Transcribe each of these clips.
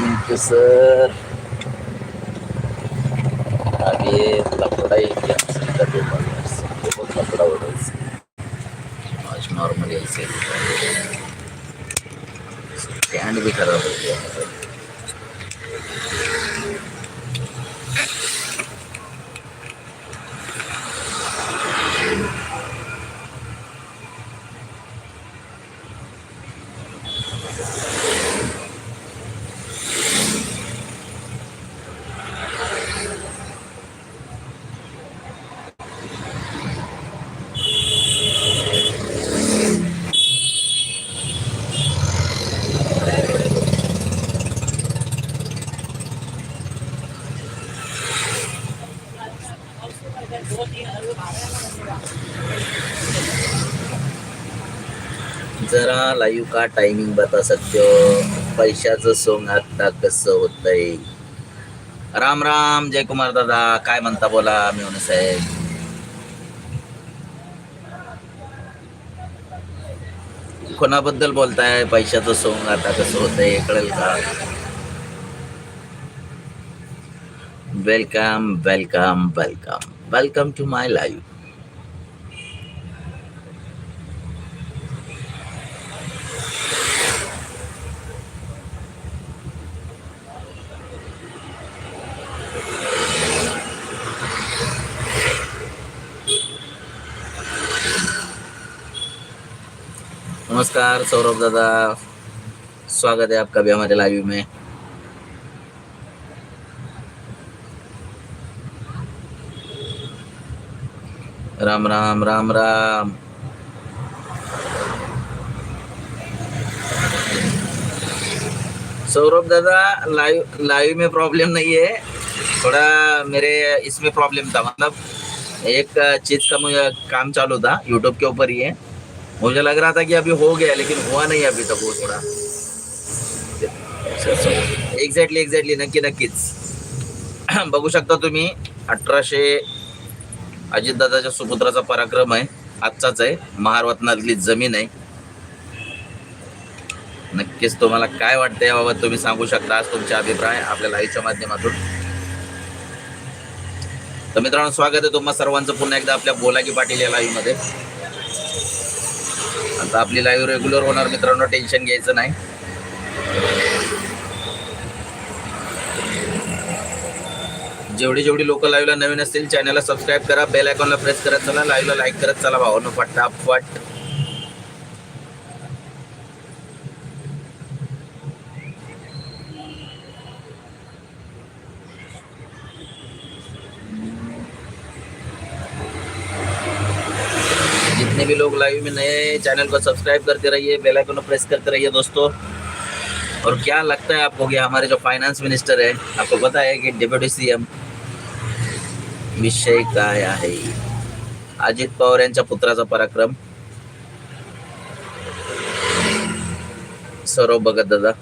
Thank you sir अब ये लफड़ा ही क्या सीधा लफड़ा हो आज नॉर्मली ऐसे स्टैंड भी खराब हो गया है जरा लाईव्ह का टायमिंग बता सकते हो? पैशाचं सोंग आता कसं होतंय? राम राम जयकुमार दादा. काय म्हणता बोला मेवणे साहेब. कोणाबद्दल बोलताय? पैशाचं सोंग आता कसं होतंय कळेल का? Welcome welcome welcome welcome to my live नमस्कार सौरभ दादा। स्वागत है आपका भी हमारे लाइव में। राम राम राम राम। सौरभ दादा लाइव लाइव में प्रॉब्लम नहीं है। थोड़ा मेरे इसमें प्रॉब्लम था मतलब एक चीज़ का मुझे काम चालू था यूट्यूब के ऊपर ही है। मुझे लग रहा था कि अभी हो गया, लेकिन हुआ नहीं अभी तक वो थोड़ा। एक्झॅक्टली एक्झॅक्टली नक्की नक्कीच बघू शकता तुम्ही, अठराशे अजितदादाच्या सुपुत्राचा पराक्रम आहे. आजचाच आहे. महारवतनातली जमीन आहे. नक्कीच तुम्हाला काय वाटतं याबाबत तुम्ही सांगू शकता. आज तुमचे अभिप्राय आपल्या लाईव्हच्या माध्यमातून. तर मित्रांनो स्वागत आहे तुम्हाला सर्वांचं. पुन्हा एकदा आपल्या बोलागी पाटील या लाईव्हमध्ये. आता आपली लाईव्ह रेग्युलर होणार. मित्रांनो टेन्शन घ्यायचं नाही. जेवढी जेवढी लोक लाईव्हला नवीन असतील चॅनलला सबस्क्राईब करा बेल आयकॉनला प्रेस करत चला लाईव्हला लाईक करत चला भावानं फटाफट जितने भी लोग लाइव में नए चैनल को सब्सक्राइब करते रहिए बेल आइकन को प्रेस करते रहिए दोस्तों। और क्या लगता है आपको कि हमारे जो फाइनेंस मिनिस्टर है, आपको पता है कि डेप्यूटी सीएम विषय काय आहे? अजित पवार यांच्या पुत्राचा पराक्रम. सौरभ भगत दादा.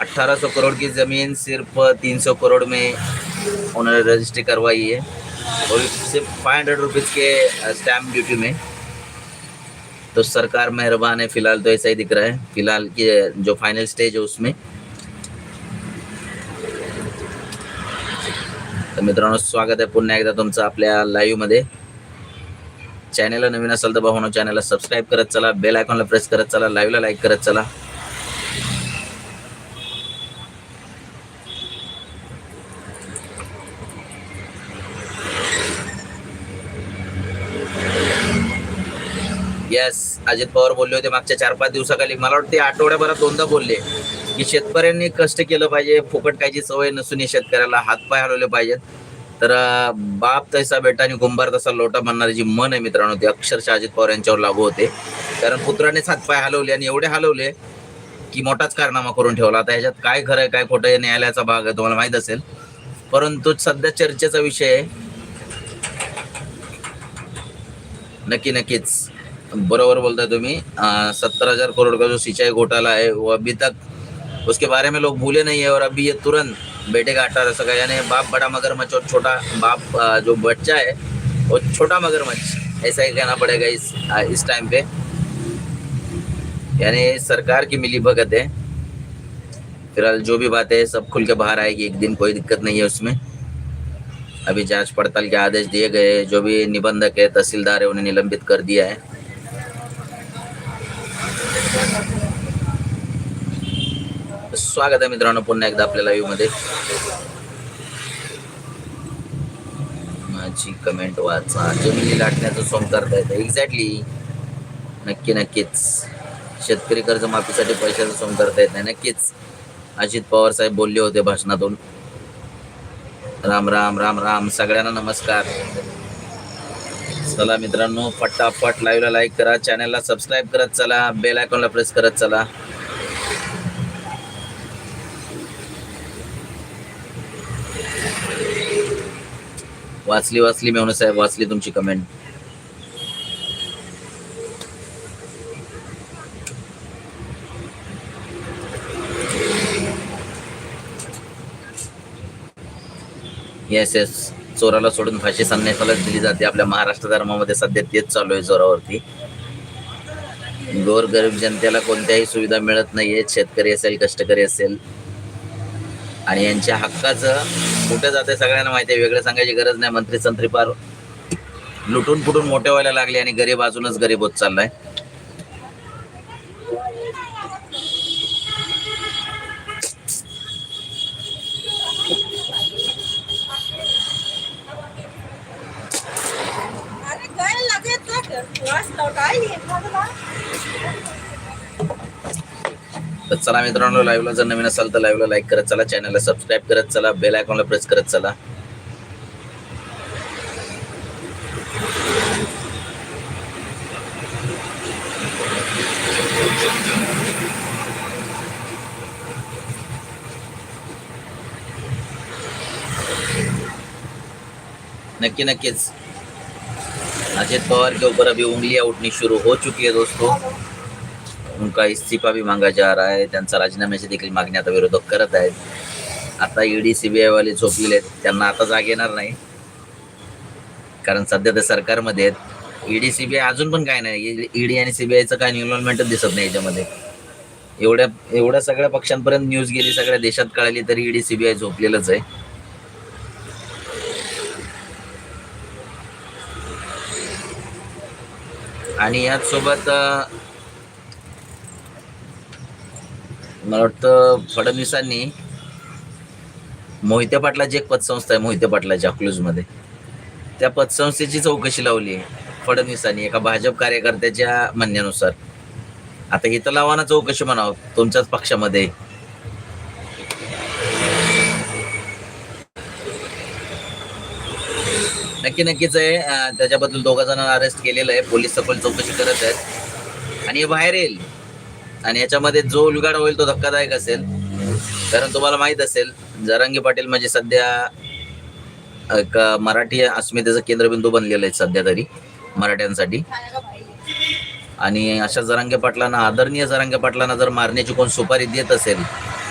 1800 करोड़ की ज़मीन सिर्फ़ 300 करोड़ में उन्होंने रजिस्ट्री करवाई है और सिर्फ़ फाइव हंड्रेड रुपीज़ के स्टैम्प ड्यूटी में. तो सरकार मेहरबान है, फ़िलहाल तो ऐसा ही दिख रहा है. फ़िलहाल की जो फाइनल स्टेज है उसमें तर मित्रांनो स्वागत आहे पुन्हा एकदा तुमचं आपल्या लाईव्हमध्ये चॅनेलला नवीन असेल तर भावनो चॅनलला सबस्क्राईब करत चला बेल आयकॉनला प्रेस करत चला लाईव्हला लाईक करत चला. येस अजित पवार बोलले होते मागच्या चार पाच दिवसाखाली. मला वाटते आठवड्याभरात दोनदा बोलले. की शेतकऱ्यांनी कष्ट केलं पाहिजे फुकट कायची सवय नसून या शेतकऱ्याला हातपाय हलवले पाहिजेत. तर बाप तैसा बेटा आणि कुंभार तसा लोटा म्हणणारी जी मन आहे मित्रांनो ती अक्षरशः अजित पवार यांच्यावर लागू होते. कारण पुत्रानेच हातपाय हलवले आणि एवढे हलवले की मोठाच कारनामा करून ठेवला. आता ह्याच्यात काय खरं आहे काय खोटं आहे न्यायालयाचा भाग आहे तुम्हाला माहीत असेल. परंतु सध्या चर्चेचा विषय आहे. नक्की नक्कीच. बरोबर बोलताय तुम्ही. सत्तर हजार करोड़ का जो सिंचाई घोटाला आहे व अभी तक उसके बारे में लोग भूले नहीं है और अभी ये तुरंत बेटे का अठारह सौ का यानी बाप बड़ा मगरमच्छ और छोटा बाप जो बच्चा है, वो छोटा मगरमच्छ, ऐसा ही कहना पड़ेगा इस इस टाइम पे। यानी सरकार की मिली भगत है। फ़िलहाल जो भी बात सब खुल के बाहर आएगी, एक दिन कोई दिक्कत नहीं है उसमें। अभी जाँच पड़ताल के आदेश दिए गए जो भी निबंधक है, तहसीलदार है, उन्हें निलंबित कर दिया है। स्वागत आहे मित्रांनो पुन्हा एकदा आपल्या लाईव्हमध्ये. माझी कमेंट वाचा. जमिनी लाटण्याचं सोम करता येतं एक्झॅक्टली नक्की नक्कीच. शेतकरी कर्जमाफीसाठी पैशाचं सोम करता येत नाही नक्कीच. अजित पवार साहेब बोलले होते भाषणातून. राम राम राम राम. सगळ्यांना नमस्कार. चला मित्रांनो फटाफट लाईव्हला लाईक करा. चॅनलला सबस्क्राईब करत चला. बेल आयकॉनला प्रेस करत चला. वाचली वाचली मेवणे साहेब वाचली तुमची कमेंट येस येस चोराला सोडून फाशी संन्यासालाच दिली जाते. आपल्या महाराष्ट्र धर्मामध्ये सध्या तेच चालू आहे जोरावरती. गोरगरीब जनतेला कोणत्याही सुविधा मिळत नाहीये. शेतकरी असेल कष्टकरी असेल. आणि यांच्या हक्काचं कुठे जाते सगळ्यांना माहिती आहे वेगळं सांगायची गरज नाही. मंत्री संत्री फार लुटून फुटून मोठे व्हायला लागले आणि गरीब अजूनच गरीब होत चाललाय. अरे काय लागेल तर चला मित्रांनो लाईव्हला जर नवीन असाल तर लाईव्हला लाईक करत चला चॅनलला सबस्क्राईब करत चला बेल आयकॉनला प्रेस करत चला. नक्की नक्कीच. अजित पवार के ऊपर अभी उंगलियां उठनी शुरू हो चुकी है दोस्तों. उनका इस्तीफा भी मांगा जा रहा है त्यांचा राजीनाम्याची देखील मागणी आता विरोधक करत आहेत. आता ईडी सीबीआय वाले झोपलेले आहेत त्यांना आता जाग येणार नाही. कारण सध्या ते सरकारमध्ये आहेत. ईडी सीबीआय अजून पण काय नाही ईडी आणि सीबीआयचं काय इन्व्हॉल्वमेंटच दिसत नाही याच्यामध्ये. एवढ्या एवढ्या सगळ्या पक्षांपर्यंत न्यूज गेली सगळ्या देशात कळाली तरी ईडी सीबीआय झोपलेलंच आहे. आणि याचसोबत सोबत अं, मला वाटतं फडणवीसांनी मोहिते पाटलाची एक पतसंस्था आहे मोहिते पाटलाच्या मध्ये त्या पतसंस्थेची चौकशी लावली आहे फडणवीसांनी एका भाजप कार्यकर्त्याच्या म्हणण्यानुसार. आता इथं लावाना चौकशी म्हणावं तुमच्याच पक्षामध्ये. नक्की नक्कीच आहे त्याच्याबद्दल दोघा जणांना अरेस्ट केलेलं आहे पोलीस सखोल चौकशी करत आहेत. आणि हे बाहेर येईल. आणि याच्यामध्ये जो उलगाड होईल तो धक्कादायक असेल. कारण तुम्हाला माहीत असेल जरांगी पाटील म्हणजे सध्या एक मराठी अस्मितेचं केंद्रबिंदू बनलेलं आहे सध्या तरी मराठ्यांसाठी. आणि अशा जरांगे पाटलांना आदरणीय जरांगे पाटलांना जर मारण्याची कोण सुपारी देत असेल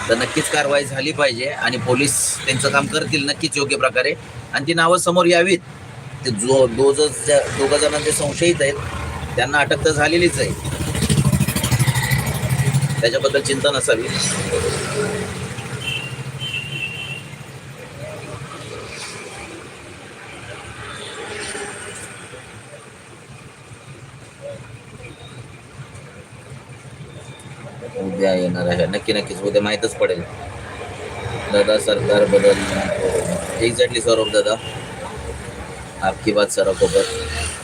तर नक्कीच कारवाई झाली पाहिजे आणि पोलीस त्यांचं काम करतील नक्कीच योग्य प्रकारे. आणि ती नावं समोर यावीत. ते जो दोघ दोघं जणांचे संशयित आहेत. त्यांना अटक तर झालेलीच आहे. त्याच्याबद्दल चिंता नसावी. उद्या येणार आहे. नक्की नक्कीच. उद्या माहीतच पडेल. दादा सरकार बदल. हो. एक्झॅक्टली सौरभ दादा. आपकी बात सर बरोबर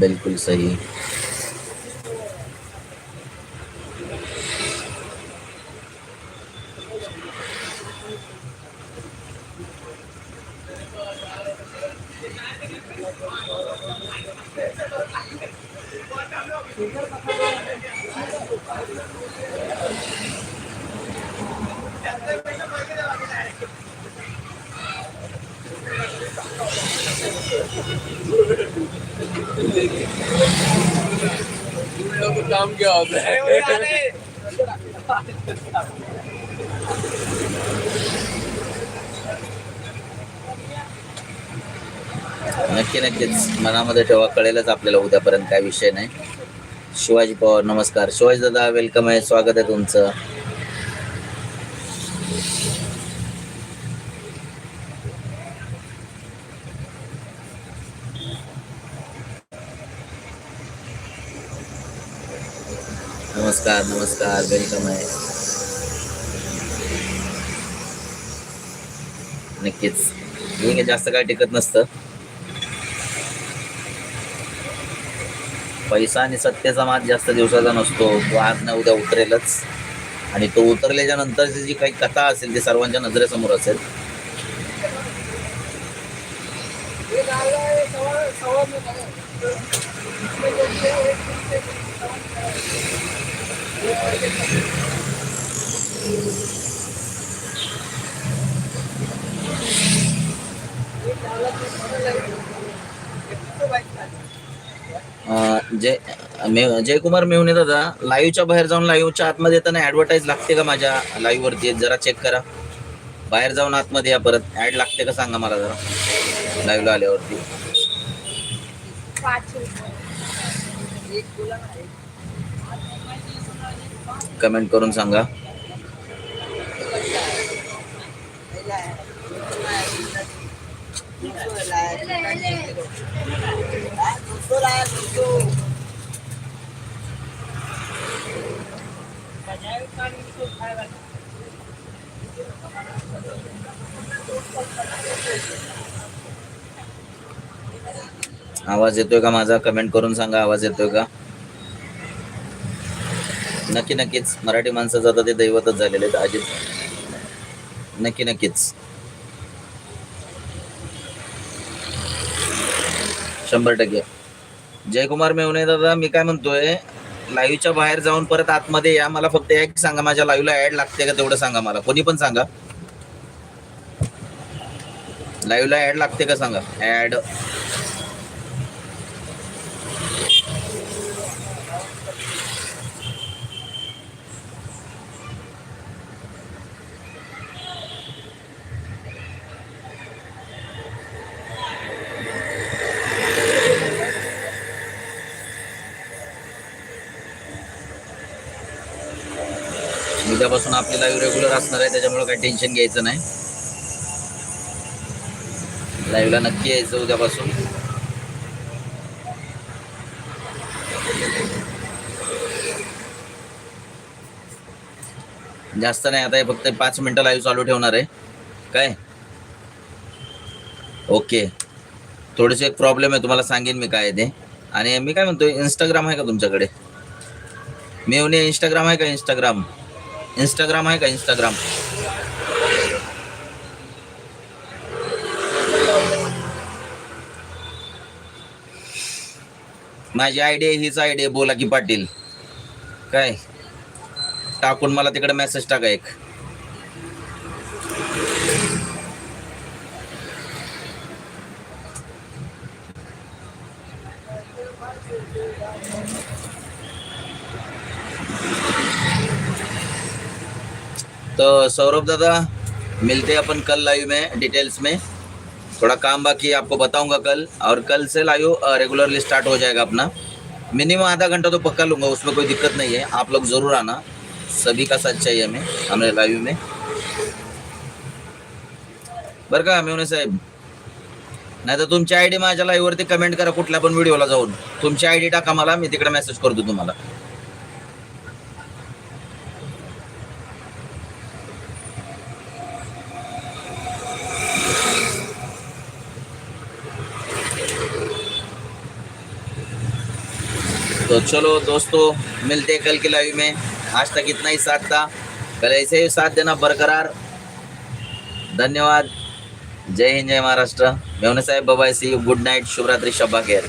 बिल्कुल सही। काम क्या होता है नक्की नक्कीच. मनामध्ये ठेवा कळेलच आपल्याला उद्यापर्यंत काय विषय नाही. शिवाजी पवार नमस्कार. शिवाजी दादा वेलकम आहे. स्वागत आहे तुमचं. नमस्कार नमस्कार वेलकम आहे. नक्कीच. हे काही जास्त काय टिकत नसतं. पैसा आणि सत्तेचा मात जास्त दिवसाचा नसतो. तो आज ना उद्या उतरेलच. आणि तो उतरल्याच्या नंतरची जी काही कथा असेल ती सर्वांच्या नजरेसमोर असेल. जय मे जयकुमार मेहुणे दादा लाईव्हच्या बाहेर जाऊन लाईव्हच्या आतमध्ये येताना ऍडव्हर्टाईज लागते का माझ्या लाईव्ह वरती? जरा चेक करा. बाहेर जाऊन आतमध्ये या परत. ऍड लागते का सांगा मला जरा. लाईव्हला आल्यावरती पाच रुपये एक बोला ना एक. कमेंट करून सांगा. आवाज येतोय का माझा? कमेंट करून सांगा आवाज येतोय का? नक्की नक्कीच. मराठी माणसाचं आता ते दैवतच झालेले आहेत. अजित नक्की नक्कीच. शंभर टक्के. जयकुमार मेवणे दादा मी काय म्हणतोय लाईव्हच्या बाहेर जाऊन परत आतमध्ये या. मला फक्त एक सांगा माझ्या लाईव्हला ऍड लागते का तेवढं सांगा मला. कोणी पण सांगा. लाईव्हला ऍड लागते का सांगा? ऍड. उद्यापासून आपली लाईव्ह रेग्युलर असणार आहे त्याच्यामुळे काही टेन्शन घ्यायचं नाही. लाईव्हला नक्की यायचं उद्यापासून. जास्त नाही आता हे फक्त पाच मिनटं लाईव्ह चालू ठेवणार आहे. काय? ओके थोडेसे एक प्रॉब्लेम आहे तुम्हाला सांगेन मी काय आहे ते. आणि मी काय म्हणतो इंस्टाग्राम आहे का तुमच्याकडे? मी येऊन इंस्टाग्राम आहे का इंस्टाग्राम इंस्टाग्राम आहे का इंस्टाग्राम माझी आयडिया हीच आयडिया बोला की पाटील. काय? टाकून मला तिकडे मेसेज टाका एक. तो सौरभ दादा मिलते हैं अपन कल लाइव में डिटेल्स में। थोड़ा काम बाकी आपको बताऊंगा कल। और कल से लाइव रेगुलरली स्टार्ट हो जाएगा अपना। मिनिमम आधा घंटा तो पक्का लूंगा उसमें कोई दिक्कत नहीं है। आप लोग जरूर आना। सभी का साथ चाहिए हमें हमारे लाइव में। बरं का मेवणे साहेब। नाही तर तुमची आयडी माझ्या लाईव्ह वरती कमेंट करा कुठल्या पण व्हिडिओला जाऊन. तुमची आयडी टाका मला मी तिकडे मेसेज करतो तुम्हाला. तो चलो दोस्तों मिलते हैं कल के लाइव में। आज तक इतना ही साथ था। कल ऐसे ही साथ देना बरकरार। धन्यवाद। जय हिंद जय महाराष्ट्र। मेवणे साहेब बाबा सी गुड नाईट शुभरात्री शब्बा केयर